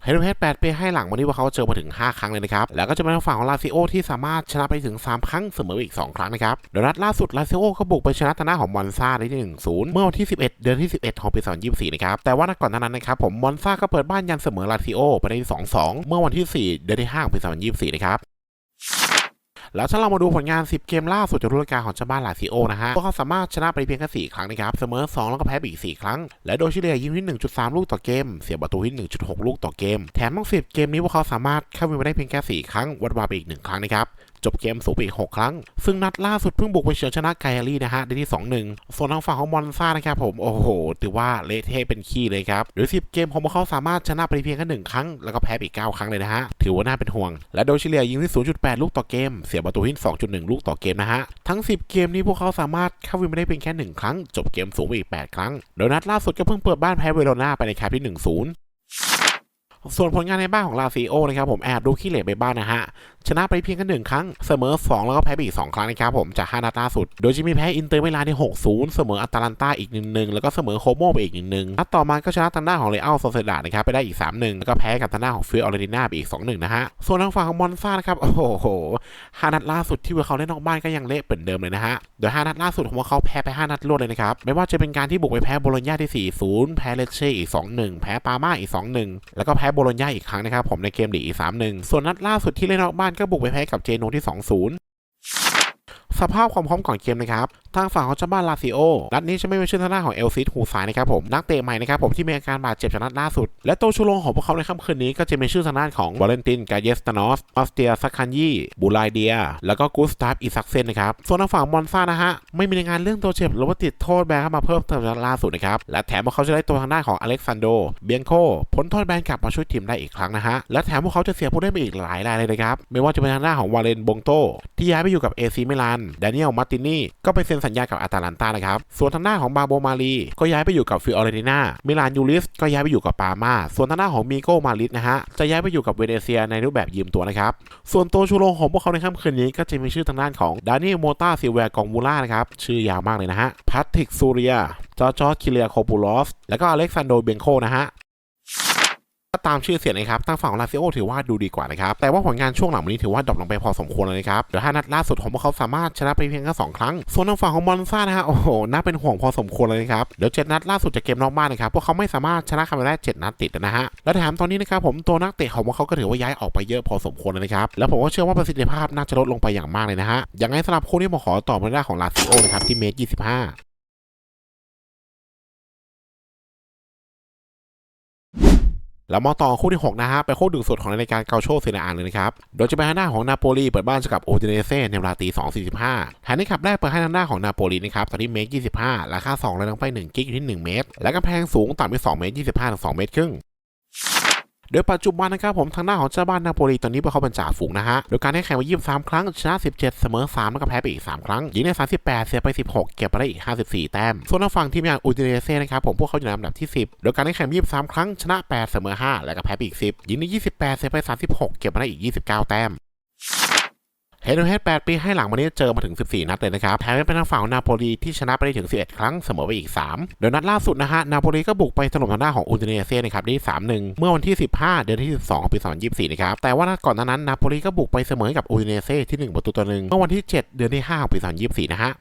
เฮดเพช8ไปให้หลังวันนี้ว่าเขาเจอมาถึง 5 ครั้งเลยนะครับ แล้วก็จะเป็นฝั่งของลาซิโอที่สามารถชนะไปถึง 3 ครั้งเสมออีก 2 ครั้งนะครับโดยนัดล่าสุดลาซิโอก็บุกไปชนะทนาของมอนซาได้ที่1-0 เมื่อวันที่ 11 เดือนที่ 11 ของปี 2024 นะครับ แต่ว่านัดก่อนนั้นนะครับผมมอนซาก็เปิดบ้านยันเสมอลาซิโอไปได้ 2-2 เมื่อวันที่ 4 เดือนที่5ของปี 2024 นะครับ แล้วถ้าเรามาดูผลงาน 10 เกมล่าสุดจากฤดูกาลของเจ้าบ้านลาซิโอนะฮะพวกเขาสามารถชนะไปเพียงแค่4ครั้งนะครับเสมอ 2 แล้วก็แพ้ไปอีก 4 ครั้ง และโดยเฉลี่ยยิงที่ 1.3 ลูกต่อเกม เสียประตูที่ 1.6 ลูกต่อเกม แถมทั้ง10 เกมนี้พวกเขาสามารถเข้าวินไปได้เพียงแค่4ครั้งวัดวาไปอีก 1 ครั้งนะครับ จบเกมสูงไปอีก 6 ครั้ง ซึ่งนัดล่าสุดเพิ่งบุกไปเฉือนชนะไกอารี่นะฮะ ได้ที่ 2-1 ส่วนทางฝั่งของมอนซ่านะครับผม โอ้โห ถือว่าเละเทะเป็นขี้เลยครับโดย10 เกมของพวกเขาสามารถชนะไปเพียงแค่1ครั้ง แล้วก็แพ้อีก 9 ครั้งเลยนะฮะ ถือว่าน่าเป็นห่วง และโดยเฉลี่ยยิงที่ 0.8 ลูกต่อเกม เสียประตูที่2.1 ลูกต่อเกมนะฮะ ทั้ง 10 เกมนี้พวกเขาสามารถเข้าวินไปได้เพียงแค่ 1 ครั้ง จบเกมสูงไปอีก 8 ครั้ง โดยนัดล่าสุดก็เพิ่งเปิดบ้านแพ้เวโรนาไปในแคปที่ 1-0 ส่วนผลงานในบ้านของลาซิโอนะครับผมแอบดูขี้เหร่ไปบ้างนะฮะ ชนะไปเพียงแค่หนึ่งครั้ง เสมอ 2 แล้วก็แพ้ไปอีก 2 ครั้งนะครับผมจาก5นัดล่าสุด โดยจะมีแพ้อินเตอร์มิลานที่6-0 เสมออัตแลนตาอีก 1-1 แล้วก็เสมอโคโมไปอีก 1-1นัดต่อมาก็ชนะทางด้านของเรอัลโซเซดานะครับไปได้อีก 3-1 แล้วก็แพ้กับทางด้านของฟิออเรติน่าไปอีก 2-1 นะฮะ ส่วนทางฝั่งของมอนซ่านะครับโอ้โห5นัดล่าสุดที่พวกเขาเล่นนอกบ้านก็ยังเละเหมือนเดิมเลยนะฮะ โดย5นัดล่าสุดของพวกเขาแพ้ไป5นัดรวดเลยนะครับ ไม่ว่าจะเป็นการที่บุกไปแพ้โบโลญญาที่4-0 แพ้เลเช่อีก 2-1 แพ้ปาม่าอีก 2-1 แล้วก็แพ้โบโลญญาอีกครั้งนะครับผมในเกมลีกอีก3-1 ส่วนนัดล่าสุดที่เล่นนอกบ้านก็บุกไปแพ้กับเจโนที่ 2-0 สภาพความพร้อมก่อนเกมนะครับ ทางฝั่งของเจ้าบ้านลาซิโอนัดนี้จะไม่มีชื่อทางด้านของเอลซิสฮูซายนะครับผมนักเตะใหม่นะครับผมที่มีอาการบาดเจ็บจากนัดล่าสุด และตัวชูโรงของพวกเขาในค่ำคืนนี้ก็จะมีชื่อทางด้านของวาเลนตินกาเยสตานอสออสเตียซักคันยี่บูไลเดีย แล้วก็กูสตาฟอิซักเซนนะครับส่วนทางฝั่งมอนซ่านะฮะไม่มีรายงานเรื่องตัวเจ็บหรือว่าติดโทษแบนเข้ามาเพิ่มเติมจากล่าสุดนะครับและแถมพวกเขาจะได้ตัวทางด้านของอเล็กซานโดเบียนโคพ้นโทษแบนกลับมาช่วยทีมได้อีกครั้งนะฮะและแถมพวกเขาจะเสียผู้เล่นไปอีกหลายรายเลยนะครับไม่ว่าจะเป็นทางด้านของวาเลนบงโตที่ย้ายไปอยู่กับเอซีมิลานดนิเอลมาตินี่ก็ไปเซ็นสัญญากับอาตาลันตานะครับ ส่วนทางด้าของบาโบมาลีก็ย้ายไปอยู่กับฟิออเรติน่ามิลานยูริสก็ย้ายไปอยู่กับปามาส่วนทางด้าของมิโกมาลิสนะฮะจะย้ายไปอยู่กับเวเนเซียในรูปแบบยืมตัวนะครับส่วนตัวชูโรงของพวกเขาในค่ำคืนนี้ก็จะมีชื่อทางด้านของดานิเอลโมตาซิเวกองมูล่านะครับชื่อยาวมากเลยนะฮะพาทริกซูเรียจอร์จคิเลียโคปูลอส แล้วก็อเล็กซานโดเบนโคนะฮะ ก็ตามชื่อเสียงนะครับทางฝั่งของลาซิโอถือว่าดูดีกว่านะครับ แต่ว่าผลงานช่วงหลังวันนี้ถือว่าดรอปลงไปพอสมควรเลยนะครับโดยห้านัดล่าสุดของพวกเขาสามารถชนะไปเพียงแค่สองครั้ง ส่วนทางฝั่งของมอนซ่านะฮะโอ้โหน่าเป็นห่วงพอสมควรเลยนะครับ เดี๋ยวเจ็ดนัดล่าสุดจากเกมนอกบ้านนะครับพวกเขาไม่สามารถชนะคาเมได้เจ็ดนัดติดนะฮะ และแถมตอนนี้นะครับผมตัวนักเตะของพวกเขาก็ถือว่าย้ายออกไปเยอะพอสมควรเลยนะครับ แล้วผมก็เชื่อว่าประสิทธิภาพน่าจะลดลงไปอย่างมากเลยนะฮะอย่างไรสำหรับคู่นี้ผมขอตอบในด้านของลาซิโอนะครับที่เมตร25 แล้วมาต่อคู่ที่ 6 นะฮะไปคู่ดึงสุดของรายการเกาโชเซเนอานเลยนะครับ โดยจะไป็นทางด้านของนาโปลีเปิดบ้านกับโอเดเนเซ่ในเวลาตี2.45แฮนดี้ขับแรกเปิดให้ทางด้านของนาโปลีนะครับตอนนี้เมตร25 ราคา2แล้วลงไป 1 กิกอยู่ที่ 1 เมตร และกำแพงสูงต่ำไป2เมตร25ถึง2เมตรครึ่ง โดยปัจจุบันนะครับผมทางหน้าของเจ้าบ้านนาโปลีตอนนี้พวกเขาเป็นจ่าฝูงนะฮะโดยการให้แข่งมา23 ครั้งชนะ 17 เสมอ 3 แล้วก็แพ้ไปอีก 3 ครั้งยิงใน 38 เสียไป 16 เก็บไปได้อีก 54 แต้ม ส่วนทางฝั่งทีมอย่างอูดิเนเซ่นะครับผมพวกเขาอยู่ในอันดับที่ 10 โดยการให้แข่ง23 ครั้งชนะ 8 เสมอ 5 แล้วก็แพ้ไปอีก 10 ยิงใน 28 เสียไป 36 เก็บไปได้อีก 29 แต้ม เฮด o เฮด8ปีให้หลังวันนี้เจอมาถึง 14 นัดเลยนะครับ แถมยังเป็นทางฝั่งนาโปลีที่ชนะไปได้ถึง 11 ครั้งเสมอไปอีก 3 โดยนัดล่าสุดนะฮะนาโปลีก็บุกไปถล่มทางด้านของอูดิเนเซ่นะครับได้3-1 เมื่อวันที่ 15 เดือนที่ 12 ปี 2024 นะครับ แต่ว่านัดก่อนนั้นนาโปลีก็บุกไปเสมอกับอูดิเนเซ่ที่ 1 ประตูต่อหนึ่งเมื่อวันที่ 7 เดือนที่ 5 ปี 2024 นะฮะ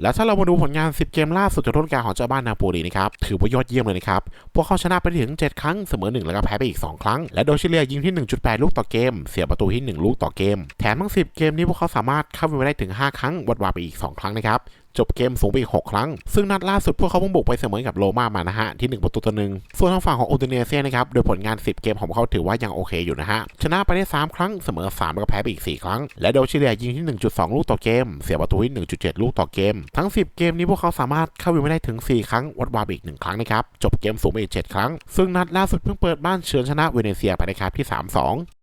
แล้วถ้าเรามาดูผลงาน 10 เกมล่าสุดจากต้นการของเจ้าบ้านนาโปลีนะครับ ถือว่ายอดเยี่ยมเลยนะครับ พวกเขาชนะไปถึง 7 ครั้ง เสมอ 1 แล้วก็แพ้ไปอีก 2 ครั้ง และโดยเฉลี่ยยิงที่ 1.8 ลูกต่อเกม เสียประตูที่ 1 ลูกต่อเกม แถมทั้ง 10 เกมนี้พวกเขาสามารถเข้าไปได้ถึง 5 ครั้งวัดวาไปอีก 2 ครั้งนะครับ จบเกมสูงไปอีก 6 ครั้ง ซึ่งนัดล่าสุดพวกเขาเพิ่งบุกไปเสมอกับโรม่ามานะฮะ ที่ 1 ประตูต่อหนึ่งส่วนทางฝั่งของอุตเนเซียนะครับ โดยผลงาน 10 เกมของเขาถือว่ายังโอเคอยู่นะฮะ ชนะไปได้ 3 ครั้ง เสมอ 3 แล้วก็แพ้ไปอีก 4 ครั้ง และโดยเฉลี่ยยิงที่ 1.2 ลูกต่อเกม เสียประตูที่ 1.7 ลูกต่อเกม ทั้ง 10 เกมนี้พวกเขาสามารถเข้าวินไม่ได้ถึง 4 ครั้ง วัดวาไปอีก 1 ครั้งนะครับ จบเกมสูงไปอีก 7 ครั้ง ซึ่งนัดล่าสุดเพิ่งเปิดบ้านเฉือนชนะเวเนเซียไปนะครับที่ 3-2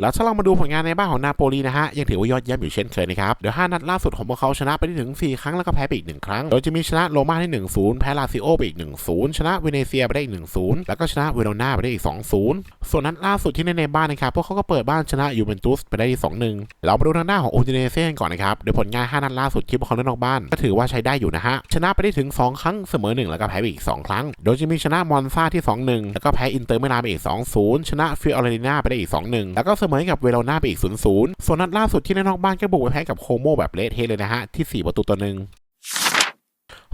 แล้วถ้าเรามาดูผลงานในบ้านของนาโปลีนะฮะ ยังถือว่ายอดเยี่ยมอยู่เช่นเคยนะครับ เดี๋ยว5นัดล่าสุดของพวกเขาชนะไปได้ถึง 4 ครั้งแล้วก็แพ้ไปอีก 1 ครั้ง โดยจะมีชนะโรม่าที่1-0 แพ้ลาซิโอไปอีก 1-0 ชนะเวเนเซียไปได้อีก 1-0 แล้วก็ชนะเวโรนาไปได้อีก 2-0 ส่วนนัดล่าสุดที่เล่นในบ้านนะครับ พวกเขาก็เปิดบ้านชนะยูเวนตุสไปได้ที่2-1 เรามาดูทางด้านของโอจิเนเซ่ก่อนนะครับโดยผลงาน5นัดล่าสุดที่พวกเขาเล่นนอกบ้าน ก็ถือว่าใช้ได้อยู่นะฮะ ชนะไปได้ถึง 2 ครั้งเสมอ 1 แล้วก็แพ้ไปอีก 2 ครั้ง โดยจะมีชนะมอนซาที่ 2-1 แล้วก็แพ้อินเตอร์มิลานไปอีก 2-0 ชนะฟิออเรติน่าไปได้อีก 2-1 แล้วก็เสมอกับเวโรนาไปอีก 0-0 ส่วนนัดล่าสุดที่เล่นนอกบ้านก็บุกไปแพ้กับโคโมแบบเลทเทเลยนะฮะที่ 4 ประตูต่อหนึ่ง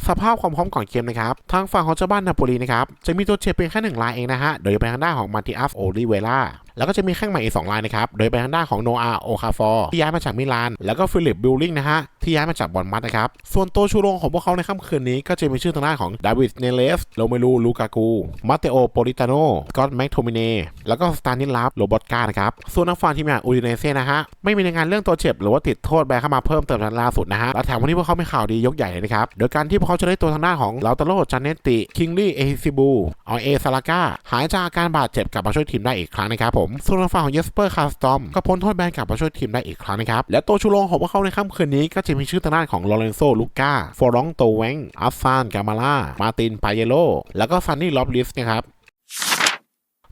สภาพความพร้อมก่อนเกมนะครับ ทางฝั่งของเจ้าบ้านนาโปลีนะครับ จะมีตัวเจ็บเพียงแค่หนึ่งรายเองนะฮะ โดยเป็นทางด้านของมาติอัสโอลิเวล่า แล้วก็จะมีแข้งใหม่อีก2รายนะครับ โดยเป็นทางด้านของโนอาโอคาฟอร์ที่ย้ายมาจากมิลาน แล้วก็ฟิลิปบิลลิงนะฮะที่ย้ายมาจากบอลมัดนะครับ ส่วนตัวชูโรงของพวกเขาในค่ำคืนนี้ก็จะมีชื่อทางด้านของดาวิดเนเลสโรเมลูลูกากูมาเตโอโปลิตาโนก็อตแมคโทมิเนแล้วก็สตานิลาฟโรบอตกานะครับ ส่วนทางฝั่งทีมงานอูดิเนเซ่นะฮะไม่มีรายงานเรื่องตัวเจ็บหรือว่าติดโทษแบนเข้ามาเพิ่มเติมในล่าสุดนะฮะและแถมวันนี้พวกเขาไม่ข่าวดียกใหญ่เลยนะครับโดยการที่พวกเขาจะได้ตัวทางด้านของลาตาโลจานเนติคิงลี่เอฮิซิบูอเอซาลาก้าหายจากอาการบาดเจ็บกลับมาช่วยทีมได้อีกครั้งนะครับผมส่วนทางฝั่งของเยสเปอร์คาสตอมก็พ้นโทษแบนกลับมาช่วยทีมได้อีกครั้งนะครับ และตัวชูโรงของพวกเขาในค่ำคืนนี้ก็จะมีชื่อทางด้านของลอเรนโซลูก้าฟอรองโตเวงอัฟซานกามาล่ามาตินปาเยโลแล้วก็ซันนี่ลอบลิสนะครับ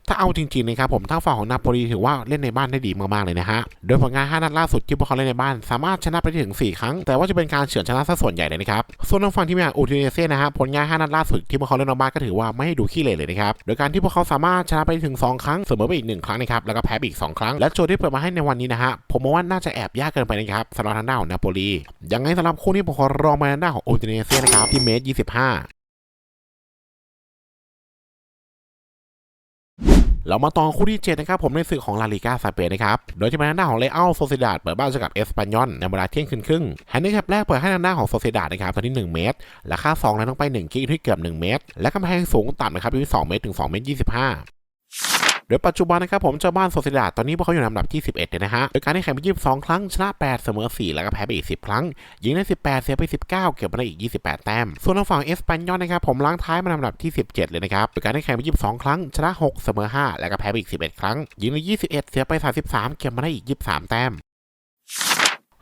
ถ้าเอาจริงๆนะครับผมทางฝั่งของนาโปลีถือว่าเล่นในบ้านได้ดีมากๆเลยนะฮะ โดยผลงาน 5 นัดล่าสุดที่พวกเขาเล่นในบ้าน สามารถชนะไปถึง 4 ครั้ง แต่ว่าจะเป็นการเฉือนชนะซะส่วนใหญ่เลยนะครับ ส่วนทางฝั่งที่มีอูติเนเซ่นะฮะผลงาน 5 นัดล่าสุดที่พวกเขาเล่นในบ้านก็ถือว่าไม่ให้ดูขี้เหร่เลยนะครับ โดยการที่พวกเขาสามารถชนะไปถึง 2 ครั้ง เสมอไปอีก 1 ครั้งนะครับ แล้วก็แพ้ไปอีก 2 ครั้ง และโจทย์ที่เปิดมาให้ในวันนี้นะฮะ ผมมองว่าน่าจะแอบยากเกินไปนะครับสำหรับทางด้านของนาโปลียังไงสำหรับคู่นี้ผมขอรองมาด้านของอูติเนเซ่นะครับที่เมตร25 เรามาต่อคู่ที่ 7 นะครับ ผมในศึกของลาลิกาสเปนนะครับ โดยจะเป็นทางด้าของเลอัลโซเซดาดเปิดบ้านเจอกับเอสปานยอนในเวลาเที่ยงคืนครึ่งแฮนดิแคปแรกเปิดให้ทางด้าของโซเซดาดนะครับตอนที่ 1 เมตร และค่า2แล้นต้องไป 1 กิกที่เกือบ 1 เมตร และกำแพงสูงต่ำนะครับอยู่ที่2เมตรถึง2เมตร25 โดยปัจจุบันนะครับผมเจ้าบ้านโซซิดาตอนนี้พวกเขาอยู่ในลำดับที่ 11เลยนะฮะโดยการที่แข่งไป22 ครั้งชนะ8เสมอ 4 แล้วก็แพ้ไปอีก 10 ครั้ง ยิงได้ 18 เสียไป 19 เก็บมาได้อีก 28 แต้ม ส่วนทางฝั่งเอสปันยอนนะครับผมล้างท้ายมาในลำดับที่ 17 เลยนะครับโดยการที่แข่งไป22 ครั้งชนะ 6 เสมอ 5 แล้วก็แพ้ไปอีก 11 ครั้ง ยิงได้ 21 เสียไป 33 เก็บมาได้อีก 23 แต้ม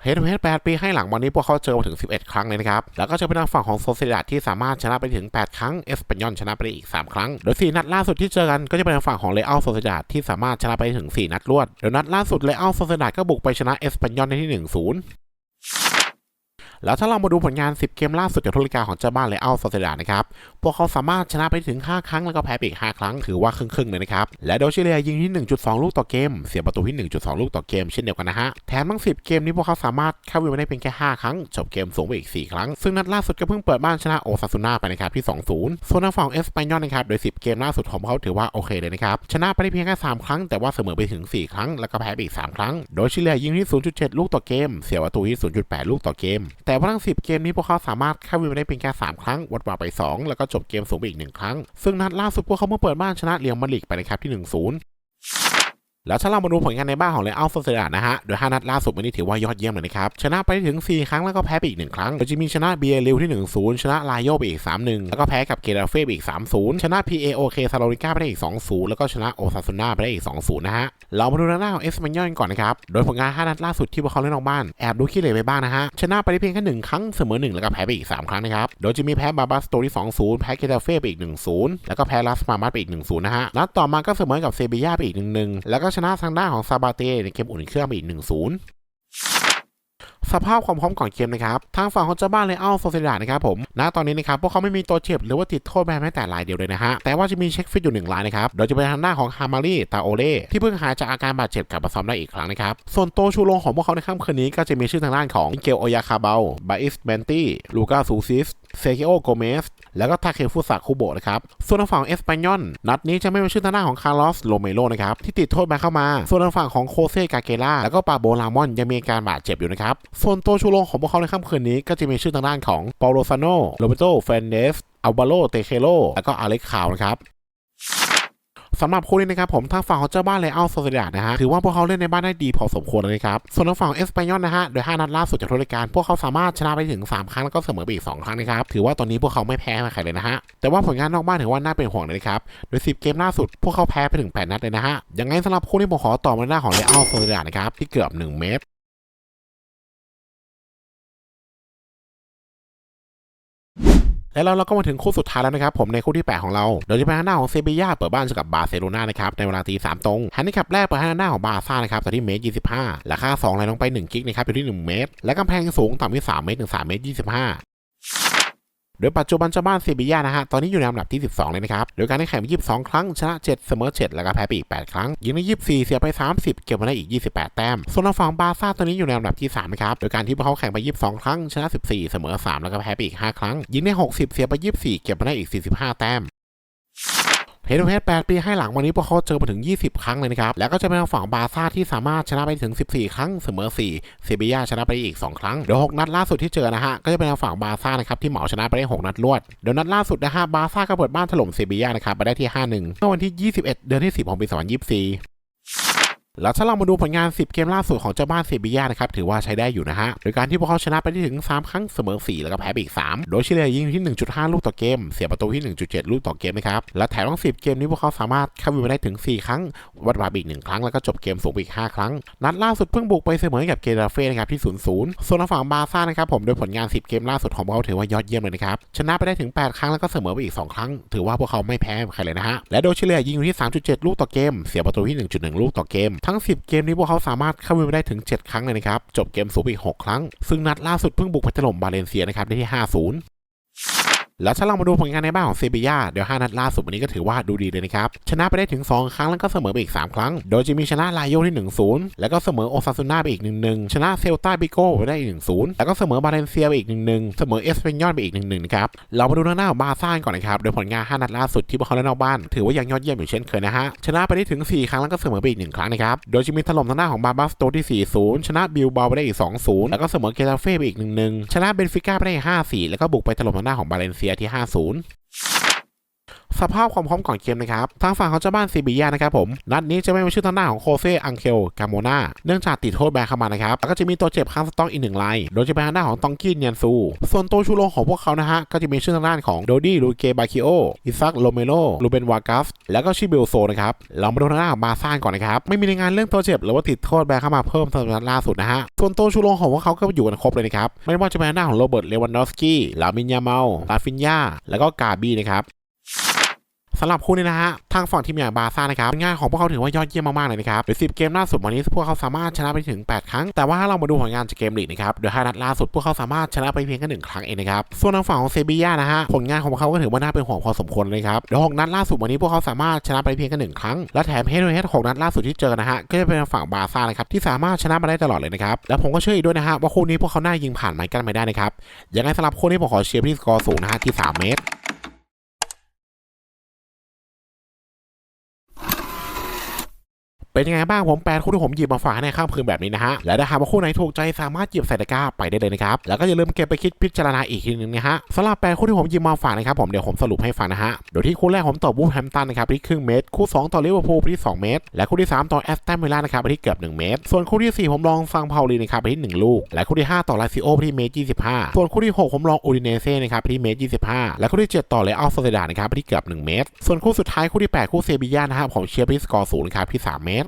เฮดเฮดแปดปีให้หลังวันนี้พวกเขาเจอมาถึง 11 ครั้งเลยนะครับ แล้วก็เจอเป็นทางฝั่งของโซเซดาที่สามารถชนะไปถึง 8 ครั้ง เอสปันยอนชนะไปได้อีก 3 ครั้ง โดย 4 นัดล่าสุดที่เจอกันก็จะเป็นทางฝั่งของเลอัลโซเซดาที่สามารถชนะไปถึง 4 นัดรวด โดยนัดล่าสุดเลอัลโซเซดาก็บุกไปชนะเอสปันยอนในที่ 1-0 แล้วถ้าเรามาดูผลงาน 10 เกมล่าสุดจากทุลิกาของเจ้าบ้านเลอัลโซเซดานะครับ พวกเขาสามารถชนะไปถึง 5 ครั้งแล้วก็แพ้ไปอีก 5 ครั้ง ถือว่าครึ่งๆเลยนะครับ และโดยเฉลี่ยยิงที่ 1.2 ลูกต่อเกม เสียประตูที่ 1.2 ลูกต่อเกมเช่นเดียวกันนะฮะ แถมทั้ง 10 เกมนี้พวกเขาสามารถเข้าวินมาได้เพียงแค่ 5 ครั้ง จบเกมสูงไปอีก 4 ครั้ง ซึ่งนัดล่าสุดก็เพิ่งเปิดบ้านชนะโอซาซูน่าไปนะครับที่ 2-0 ส่วนทางฝั่งเอสปันยอนนะครับ โดย 10 เกมล่าสุดของเขาถือว่าโอเคเลยนะครับชนะไปได้เพียงแค่ 3 ครั้ง แต่ว่าเสมอไปถึง 4 ครั้งแล้วก็แพ้ไปอีก 3 ครั้ง โดยเลียยิงที่ 0.7 ลูกต่อเกม เสียประตูที่ 0.8 ลูกต่อเกมแต่ว่าทั้ง 10 เกมนี้พวกเขาสามารถเข้าวินมาได้เพียงแค่ 3 ครั้ง วัดว่าไป 2 แล้วก็จบเกมสูงไปอีก 1 ครั้ง ซึ่งนัดล่าสุดพวกเขาเมื่อเปิดบ้านชนะเรียลมาดริดไปนะครับที่ 1-0แล้วถ้าเรามาดูผลงานในบ้านของเลอัลโซเซดานะฮะ โดย 5 นัดล่าสุดวันนี้ถือว่ายอดเยี่ยมเลยนะครับ ชนะไปถึง 4 ครั้งแล้วก็แพ้ไปอีก 1 ครั้งโดยจะมีชนะเบียริวที่ 1-0 ชนะลายโยไปอีก 3-1 แล้วก็แพ้กับเกราเฟ่ไปอีก 3-0 ชนะ PAOK ซาโลริก้าไปได้อีก 2-0 แล้วก็ชนะโอซาซูน่าไปได้อีก 2-0 นะฮะ เรามาดูหน้าของเอสมันยอนก่อนนะครับ โดยผลงาน 5 นัดล่าสุดที่พวกเขาเล่นนอกบ้าน แอบดูขี้เหร่ไปบ้างนะฮะ ชนะไปได้เพียงแค่หนึ่งครั้งเสมอหนึ่งแล้วก็แพ้ไปอีก 3 ครั้งนะครับ โดยจะมีแพ้บาบาสโตที่สองศูนย์แพ้เกตาเฟ่ไปอีก 1-0 แล้วก็แพ้ลาสมามาสไปอีก 1-0 นะฮะ นัดต่อมาก็เสมอกับเซบียาไปอีก 1-1 แล้วก็ชนะทางด้านของซาบาเต้ในเกมอุ่นเครื่องไปอีก 1-0 สภาพความพร้อมก่อนเกมนะครับทางฝั่งของเจ้าบ้านเลอัลโซเซดานะครับผมณตอนนี้นะครับพวกเขาไม่มีตัวเจ็บหรือว่าติดโทษแบนแม้แต่รายเดียวเลยนะฮะแต่ว่าจะมีเช็คฟิตอยู่หนึ่งรายนะครับโดยจะเป็นทางหน้าของฮามารีตาโอเล่ที่เพิ่งหายจากอาการบาดเจ็บกลับมาซ้อมได้อีกครั้งนะครับส่วนตัวชูโรงของพวกเขาในค่ำคืนนี้ก็จะมีชื่อทางด้านของมิเกลโอยาคาเบลบาอิสเบนตี้ลูกาซูซิสเซกิโอโกเมส แล้วก็ทาเคฟุสะคุโบะนะครับ ส่วนทางฝั่งเอสปานยอน นัดนี้จะไม่มีชื่อทางด้านของคาร์ลอสโลเมโรนะครับ ที่ติดโทษแบนเข้ามา ส่วนทางฝั่งของโคเซกาเกล่าแล้วก็ปาโบลามอนยังมีการบาดเจ็บอยู่นะครับ ส่วนตัวชูโรงของพวกเขาในค่ำคืนนี้ก็จะมีชื่อทางด้านของเปาโลซาโนโรเบโตเฟนเดสอัลบาโลเตเคโลแล้วก็อเล็กคาวนะครับ สำหรับคู่นี้นะครับผมทางฝั่งของเจ้าบ้านเลอัลโซเซดานะฮะถือว่าพวกเขาเล่นในบ้านได้ดีพอสมควรเลยครับส่วนทางฝั่งเอสเปานยอนนะฮะโดย5นัดล่าสุดจากทุกรายการ พวกเขาสามารถชนะไปถึง 3 ครั้งแล้วก็เสมอไปอีก 2 ครั้งนะครับถือว่าตอนนี้พวกเขาไม่แพ้ใครเลยนะฮะแต่ว่าผลงานนอกบ้านถือว่าน่าเป็นห่วงเลยนะครับโดย 10 เกมล่าสุดพวกเขาแพ้ไปถึง8นัดเลยนะฮะยังไงสำหรับคู่นี้ผมขอต่อมาหน้าของเลอัลโซเซดานะครับที่เกือบ 1 เมตร และแล้วเราก็มาถึงคู่สุดท้ายแล้วนะครับผมในคู่ที่ 8 ของเรา โดยที่เป็นหน้าของเซบียาเปิดบ้านเจอกับบาร์เซโลนานะครับในเวลาตีสามตรงฮันนี่ขับแรกเปิดให้หน้าของบาร์ซ่านะครับแต่ที่เมตรยี่สิบห้าราคาสองไหลลงไป 1 กิกนะครับอยู่ที่ 1 เมตร และกำแพงสูงต่ำที่3เมตรถึง3เมตร25 โดยปัจจุบันเจ้าบ้านเซบียานะฮะ ตอนนี้อยู่ในอันดับที่ 12 เลยนะครับ โดยการได้แข่งไป22 ครั้ง ชนะ 7 เสมอ 7 แล้วก็แพ้ไปอีก 8 ครั้ง ยิงได้ 24 เสียไป 30 เก็บมาได้อีก 28 แต้ม ส่วนทางฝั่งบาซ่าตอนนี้อยู่ในอันดับที่ 3 นะครับ โดยการที่พวกเขาแข่งไป 22 ครั้ง ชนะ 14 เสมอ 3 แล้วก็แพ้ไปอีก 5 ครั้ง ยิงได้ 60 เสียไป 24 เก็บมาได้อีก 45 แต้ม เฮดทูเฮด8ปีให้หลังวันนี้พวกเขาเจอมาถึง 20 ครั้งเลยนะครับ แล้วก็จะเป็นทาฝั่งบาซ่าที่สามารถชนะไปถึง 14 ครั้งเสมอ4เซบียาชนะไปอีก 2 ครั้งเดี๋ยว6นัดล่าสุดที่เจอนะฮะก็จะเป็นทาฝั่งบาซ่านะครับที่เหมาชนะไปได้ 6 นัดรวดเดี๋ยวนัดล่าสุดนะฮะบาซ่าก็เปิดบ้านถล่มเซบียานะครับไปได้ที่ 5-1เมื่อวันที่ 21 เดือนที่ 10 ของปี 2024 แล้วถ้าเรามาดูผลงาน 10 เกมล่าสุดของเจ้าบ้านเซบียานะครับถือว่าใช้ได้อยู่นะฮะโดยการที่พวกเขาชนะไปได้ถึง 3 ครั้งเสมอ 4 แล้วก็แพ้ไปอีก 3 โดยเฉลี่ยยิงอยู่ที่ 1.5 ลูกต่อเกม เสียประตูที่ 1.7 ลูกต่อเกมนะครับและแถมทั้ง 10 เกมนี้พวกเขาสามารถเข้าวินไปได้ถึง 4 ครั้ง วัดบาบีก1 ครั้งแล้วก็จบเกมสูงไปอีก 5 ครั้ง นัดล่าสุดเพิ่งบุกไปเสมอกับเกราเฟ่นะครับที่ 0-0 ส่วนทางฝั่งบาซ่านะครับผมโดยผลงาน 10 เกมล่าสุดของพวกเขาถือว่ายอดเยี่ยมเลยนะครับชนะไปได้ถึง 8 ครั้งแล้วก็เสมอไปอีก 2 ครั้ง ถือว่าพวกเขาไม่แพ้ใครเลยนะฮะและโดยเฉลี่ยยิงอยู่ที่ 3.7 ลูกต่อเกม เสียประตูที่ 1.1 ลูกต่อเกมทั้ง 10 เกมนี้พวกเขาสามารถเข้ามือไปได้ถึง 7 ครั้งเลยนะครับ จบเกมสูบอีก 6 ครั้ง ซึ่งนัดล่าสุดเพิ่งบุกไปถล่มบาเลนเซียนะครับได้ที่ 5-0 แล้วถ้าเรามาดูผลงานในบ้านของเซบียาเดี๋ยว5นัดล่าสุดวันนี้ก็ถือว่าดูดีเลยนะครับ ชนะไปได้ถึง 2 ครั้งแล้วก็เสมอไปอีก 3 ครั้ง โดยจะมีชนะลายโยที่ 1-0 แล้วก็เสมอโอซาซูน่าไปอีก 1-1 ชนะเซลตาบิโก้ไปได้อีก 1-0 แล้วก็เสมอบาเลนเซียไปอีก 1-1 เสมอเอสเปนยอนไปอีก 1-1 นะครับ เรามาดูทางหน้าของบาซ่าก่อนนะครับ โดยผลงาน 5 นัดล่าสุดที่พวกเขาเล่นนอกบ้าน ถือว่ายังยอดเยี่ยมอยู่เช่นเคยนะฮะ ชนะไปได้ถึง 4 ครั้งแล้วก็เสมอไปอีก 1 ครั้งนะครับ โดยจะมีถล่มทางหน้าของบาบาสโตที่4-0 ชนะบิลบาไปได้อีก 2-0 แล้วก็เสมอเกตาเฟ่ไปอีก 1-1 ชนะเบนฟิก้าไปได้5-4 แล้วก็บุกไปถล่มทางหน้าของบาเลนเซียที่ 5-0 สภาพความพร้อมก่อนเกมนะครับทางฝั่งของเจ้าบ้านซีบียานะครับผมนัดนี้จะไม่มีชื่อทางหน้าของโคเซอังเคลกาโมนาเนื่องจากติดโทษแบนเข้ามานะครับแล้วก็จะมีตัวเจ็บค้างสต็อกอีกหนึ่งรายโดยจะเป็นทางหน้าของตองกี้เนียนซู ส่วนตัวชูโรงของพวกเขานะฮะก็จะมีชื่อทางด้านของโดดี้ลูเกบาคิโออิซักโลเมโลลูเบนวากัสแล้วก็ชิเบลโซนะครับเรามาดูทางหน้าของบาซ่านก่อนนะครับไม่มีรายงานเรื่องตัวเจ็บหรือว่าติดโทษแบนเข้ามาเพิ่มสำหรับนัดล่าสุดนะฮะส่วนตัวชูโรงของพวกเขาก็อยู่กันครบเลยนะครับไม่ว่าจะเป็นทางหน้าของโรเบิร์ตเลวันดอฟสกี้ลามินยาเมาลาฟินยาแล้วก็กาบีนะครับ สำหรับคู่นี้นะฮะทางฝั่งทีมอย่างบาซ่านะครับผลงานของพวกเขาถือว่ายอดเยี่ยมมากๆเลยนะครับโดย10 เกมล่าสุดวันนี้พวกเขาสามารถชนะไปถึง 8 ครั้ง แต่ว่าถ้าเรามาดูผลงานจากเกมลีกนะครับโดย5นัดล่าสุดพวกเขาสามารถชนะไปเพียงแค่หนึ่งครั้งเองนะครับส่วนทางฝั่งของเซบีย่านะฮะผลงานของพวกเขาก็ถือว่าน่าเป็นห่วงพอสมควรเลยครับโดย6นัดล่าสุดวันนี้พวกเขาสามารถชนะไปเพียงแค่หนึ่งครั้งและแถมเฮดทูเฮด6นัดล่าสุดที่เจอนะฮะก็จะเป็นฝั่งบาซ่านะครับที่สามารถชนะมาได้ตลอดเลยนะครับและผมก็เชื่ออีกด้วยนะฮะว่าคู่นี้พวกเขาน่ายิงผ่านไม้กันไปได้นะครับยังไงสำหรับคู่นี้ผมขอเชียร์ที่สกอร์สูงนะฮะที่ 3 เมตร ไป เป็นยังไงบ้างผมแปดคู่ที่ผมหยิบมาฝากในค่ำคืนแบบนี้นะฮะ และถ้าหากว่าคู่ไหนถูกใจสามารถหยิบใส่ตะกร้าไปได้เลยนะครับ แล้วก็อย่าลืมเก็บไปคิดพิจารณาอีกทีนึงนะฮะสำหรับแปดคู่ที่ผมหยิบมาฝากนะครับผมเดี๋ยวผมสรุปให้ฟังนะฮะ โดยที่คู่แรกผมต่อบูฟแฮมตันนะครับที่ครึ่งเมตร คู่ 2 ต่อลิเวอร์พูลที่ 2 เมตร และคู่ที่ 3 ต่อแอสตันวิลล่านะครับที่เกือบ1 เมตร ส่วนคู่ที่ 4 ผมลองฟังพาลีนะครับที่ 1 ลูก และคู่ที่ 5 ต่อลาซิโอที่เมตร25 ส่วนคู่ที่ 6 ผมลองอูดิเนเซ่นะครับที่เมตร25 และคู่ที่ 7 ต่อเลอัลโซเซดานะครับที่เกือบ1 เมตร ส่วนคู่สุดท้ายคู่ที่ 8 คู่เซบีย่านะครับผมเชียร์ไปที่สกอร์ศูนย์นะครับที่ 3 เมตร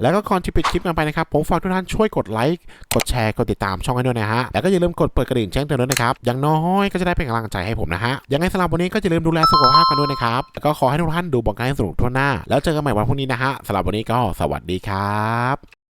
แล้วก็ก่อนที่ปิดคลิปกันไปนะครับ ผมฝากทุกท่านช่วยกดไลค์ กดแชร์ กดติดตามช่องให้ด้วยนะฮะ แล้วก็อย่าลืมกดเปิดกระดิ่งแจ้งเตือนด้วยนะครับ อย่างน้อยก็จะได้เป็นกำลังใจให้ผมนะฮะ ยังไงสำหรับวันนี้ก็อย่าลืมดูแลสุขภาพกันด้วยนะครับ แล้วก็ขอให้ทุกท่านดูบอกกันให้สนุกทั่วหน้า แล้วเจอกันใหม่วันพรุ่งนี้นะฮะสำหรับวันนี้ก็สวัสดีครับ